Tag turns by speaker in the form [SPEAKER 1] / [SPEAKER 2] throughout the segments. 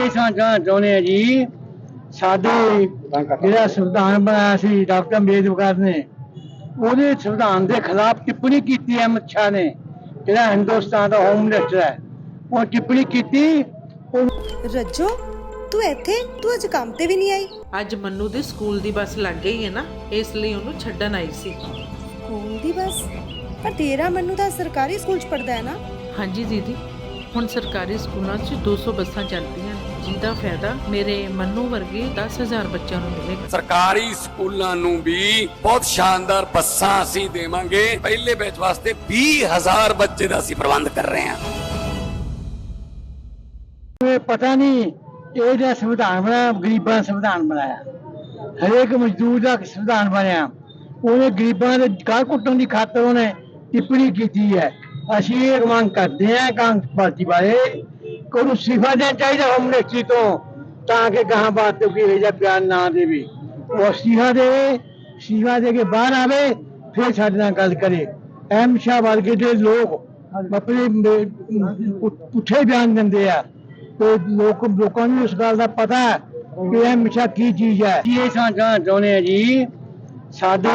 [SPEAKER 1] ਇਹ ਸਾਂਝਾ ਚਾਹੁੰਦੇ ਆ ਜੀ ਸਾਡੇ ਜਿਹੜਾ ਸੰਵਿਧਾਨ ਬਣਾਇਆ ਸੀ ਡਾਕਟਰ ਅੰਬੇਦਕਰ ਨੇ ਉਹਦੇ ਸੰਵਿਧਾਨ ਦੇ ਖਿਲਾਫ ਟਿੱਪਣੀ ਕੀਤੀ ਹੈ ਸ਼ਾਹ ਨੇ ਜਿਹੜਾ ਹਿੰਦੁਸਤਾਨ ਦਾ ਹੋਮ ਮਿਨਿਸਟਰ ਹੈ ਉਹ ਟਿੱਪਣੀ ਕੀਤੀ ਉਹ
[SPEAKER 2] ਰੱਜੋ ਤੂੰ ਇੱਥੇ ਤੂੰ ਅੱਜ ਕੰਮ ਤੇ ਵੀ ਨਹੀਂ ਆਈ।
[SPEAKER 3] ਅੱਜ ਮੰਨੂ ਦੇ ਸਕੂਲ ਦੀ ਬੱਸ ਲੱਗ ਗਈ ਹੈ ਨਾ ਇਸ ਲਈ ਉਹਨੂੰ ਛੱਡਣ ਆਈ ਸੀ।
[SPEAKER 2] ਸਕੂਲ ਦੀ ਬੱਸ? ਪਰ ਤੇਰਾ ਮੈਨੂੰ ਤਾਂ ਸਰਕਾਰੀ ਸਕੂਲ ਚ ਪੜਦਾ ਹੈ ਨਾ।
[SPEAKER 3] ਹਾਂਜੀ ਦੀਦੀ ਹੁਣ ਸਰਕਾਰੀ ਸਕੂਲਾਂ 'ਚ 200 ਬੱਸਾਂ ਚੱਲਦੀਆਂ ਜਿਹਦਾ ਫਾਇਦਾ ਮੇਰੇ ਮੰਨੂ ਵਰਗੇ 10000 ਬੱਚਿਆਂ ਨੂੰ ਮਿਲੇਗਾ
[SPEAKER 4] ਸਰਕਾਰੀ ਸਕੂਲਾਂ ਨੂੰ ਵੀ ਬਹੁਤ ਸ਼ਾਨਦਾਰ ਬੱਸਾਂ ਅਸੀਂ ਦੇਵਾਂਗੇ। ਪਹਿਲੇ ਬੈਚ ਵਾਸਤੇ 20000 ਬੱਚੇ ਦਾ ਅਸੀਂ ਪ੍ਰਬੰਧ ਕਰ ਰਹੇ ਹਾਂ।
[SPEAKER 1] ਇਹ ਪਤਾ ਨਹੀਂ ਇਹ ਜਿਹੜਾ ਸੰਵਿਧਾਨ ਬਣਾਇਆ ਗਰੀਬਾਂ ਦਾ ਸੰਵਿਧਾਨ ਬਣਾਇਆ। ਹਰੇਕ ਮਜ਼ਦੂਰ ਦਾ ਸੰਵਿਧਾਨ ਬਣਿਆ। ਉਹਨੇ ਗਰੀਬਾਂ ਦੇ ਗਾਲ ਕੁੱਟਣ ਦੀ ਖਾਤਰ ਉਹਨੇ ਟਿੱਪਣੀ ਕੀਤੀ ਹੈ। ਅਸੀਂ ਇਹ ਮੰਗ ਕਰਦੇ ਹਾਂ ਕਾਂਗਰਸ ਪਾਰਟੀ ਬਾਰੇ ਕੋਈ ਨੂੰ ਸਿਫਾ ਦੇਣਾ ਚਾਹੀਦਾ ਹੋਮ ਮਿਨਿਸਟਰੀ ਤੋਂ ਤਾਂ ਕਿ ਗਾਹਾਂ ਬਾਤ ਤੇ ਕੋਈ ਇਹ ਜਿਹਾ ਬਿਆਨ ਨਾ ਦੇਵੇ ਉਹ ਸਿਫਾ ਦੇਵੇ ਸਿਫਾ ਦੇ ਕੇ ਬਾਹਰ ਆਵੇ ਫਿਰ ਸਾਡੇ ਨਾਲ ਗੱਲ ਕਰੇ ਐਮ ਸ਼ਾਹ ਵਰਗੇ ਦੇ ਲੋਕ ਆਪਣੇ ਮ- ਪੁ- ਪੁੱਠੇ ਬਿਆਨ ਦਿੰਦੇ ਆ ਤੇ ਲੋਕ ਲੋਕਾਂ ਨੂੰ ਇਸ ਗੱਲ ਦਾ ਪਤਾ ਹੈ ਕਿ ਇਹ ਹਮੇਸ਼ਾ ਕੀ ਚੀਜ਼ ਹੈ ਇਹ ਸਾਂਝਾ ਚਾਹੁੰਦੇ ਆ ਜੀ ਸਾਡੇ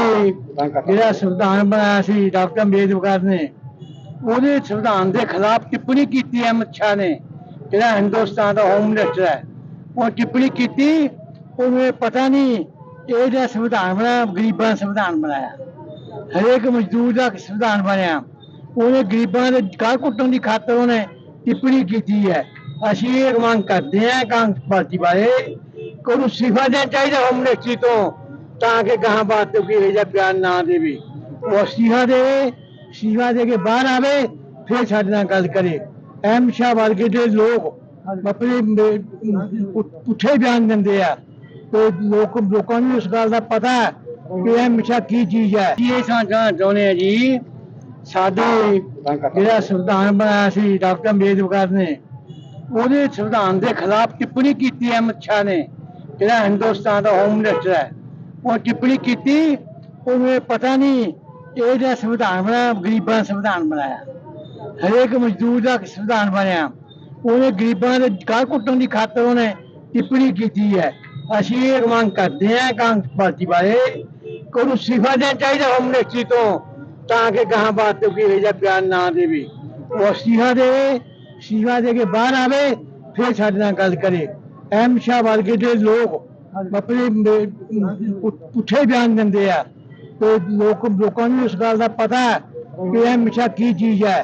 [SPEAKER 1] ਜਿਹੜਾ ਸੰਵਿਧਾਨ ਬਣਾਇਆ ਸੀ ਡਾਕਟਰ ਅੰਬੇਦਕਰ ਨੇ ਉਹਦੇ ਸੰਵਿਧਾਨ ਦੇ ਖਿਲਾਫ ਟਿੱਪਣੀ ਕੀਤੀ ਹੈ ਅਮਿਤ ਸ਼ਾਹ ਨੇ ਜਿਹੜਾ ਹਿੰਦੁਸਤਾਨ ਦਾ ਹੋਮ ਮਿਨਿਸਟਰ ਹੈ ਉਹ ਟਿੱਪਣੀ ਕੀਤੀ ਉਹਨੂੰ ਇਹ ਪਤਾ ਨਹੀਂ ਇਹ ਜਿਹੜਾ ਸੰਵਿਧਾਨ ਬਣਾਇਆ ਗਰੀਬਾਂ ਦਾ ਸੰਵਿਧਾਨ ਬਣਾਇਆ ਹਰੇਕ ਮਜ਼ਦੂਰ ਦਾ ਸੰਵਿਧਾਨ ਬਣਿਆ ਉਹਨੇ ਗਰੀਬਾਂ ਦੇ ਗਾਲ ਕੁੱਟਣ ਦੀ ਖਾਤਰ ਉਹਨੇ ਟਿੱਪਣੀ ਕੀਤੀ ਹੈ ਅਸੀਂ ਇਹ ਮੰਗ ਕਰਦੇ ਹਾਂ ਕਾਂਗਰਸ ਪਾਰਟੀ ਬਾਰੇ ਕੋਈ ਨੂੰ ਸਿਫਾ ਦੇਣਾ ਚਾਹੀਦਾ ਹੋਮ ਮਿਨਿਸਟਰੀ ਤੋਂ ਤਾਂ ਕਿ ਗਾਹਾਂ ਬਾਤ ਤੇ ਕੋਈ ਇਹ ਜਿਹਾ ਬਿਆਨ ਨਾ ਦੇਵੇ ਉਹ ਸਿਫਾ ਦੇਵੇ ਸਿਫਾ ਦੇ ਕੇ ਬਾਹਰ ਆਵੇ ਫਿਰ ਸਾਡੇ ਨਾਲ ਗੱਲ ਕਰੇ ਐਮ ਸ਼ਾਹ ਵਰਗੇ ਦੇ ਲੋਕ ਆਪਣੇ ਮ- ਪੁ- ਪੁੱਠੇ ਬਿਆਨ ਦਿੰਦੇ ਆ ਤੇ ਲੋਕ ਲੋਕਾਂ ਨੂੰ ਇਸ ਗੱਲ ਦਾ ਪਤਾ ਹੈ ਕਿ ਇਹ ਹਮੇਸ਼ਾ ਕੀ ਚੀਜ਼ ਹੈ ਇਹ ਸਾਂਝਾ ਚਾਹੁੰਦੇ ਆ ਜੀ ਸਾਡੇ ਜਿਹੜਾ ਸੰਵਿਧਾਨ ਬਣਾਇਆ ਸੀ ਡਾਕਟਰ ਅੰਬੇਦਕਰ ਨੇ ਉਹਦੇ ਸੰਵਿਧਾਨ ਦੇ ਖਿਲਾਫ ਟਿੱਪਣੀ ਕੀਤੀ ਹੈ ਅਮਿਤ ਸ਼ਾਹ ਨੇ ਜਿਹੜਾ ਹਿੰਦੁਸਤਾਨ ਦਾ ਹੋਮ ਮਿਨਿਸਟਰ ਹੈ ਉਹ ਟਿੱਪਣੀ ਕੀਤੀ ਉਹਨੂੰ ਇਹ ਪਤਾ ਨਹੀਂ ਇਹ ਜਿਹੜਾ ਸੰਵਿਧਾਨ ਬਣਾਇਆ ਗਰੀਬਾਂ ਦਾ ਸੰਵਿਧਾਨ ਬਣਾਇਆ ਹਰੇਕ ਮਜ਼ਦੂਰ ਦਾ ਸੰਵਿਧਾਨ ਬਣਿਆ ਉਹਨੇ ਗਰੀਬਾਂ ਦੇ ਗਾਲ ਕੁੱਟਣ ਦੀ ਖਾਤਰ ਉਹਨੇ ਟਿੱਪਣੀ ਕੀਤੀ ਹੈ ਅਸੀਂ ਇਹ ਮੰਗ ਕਰਦੇ ਹਾਂ ਕਾਂਗਰਸ ਪਾਰਟੀ ਬਾਰੇ ਕੋਈ ਨੂੰ ਸਿਫਾ ਦੇਣਾ ਚਾਹੀਦਾ ਹੋਮ ਮਿਨਿਸਟਰੀ ਤੋਂ ਤਾਂ ਕਿ ਗਾਹਾਂ ਬਾਤ ਤੇ ਕੋਈ ਇਹ ਜਿਹਾ ਬਿਆਨ ਨਾ ਦੇਵੇ ਉਹ ਸਿਫਾ ਦੇਵੇ ਸਿਫਾ ਦੇ ਕੇ ਬਾਹਰ ਆਵੇ ਫਿਰ ਸਾਡੇ ਨਾਲ ਗੱਲ ਕਰੇ ਐਮ ਸ਼ਾਹ ਵਰਗੇ ਦੇ ਲੋਕ ਆਪਣੇ ਮ- ਪੁ- ਪੁੱਠੇ ਬਿਆਨ ਦਿੰਦੇ ਆ ਤੇ ਲੋਕ ਲੋਕਾਂ ਨੂੰ ਇਸ ਗੱਲ ਦਾ ਪਤਾ ਹੈ ਕਿ ਇਹ ਹਮੇਸ਼ਾ ਕੀ ਚੀਜ਼ ਹੈ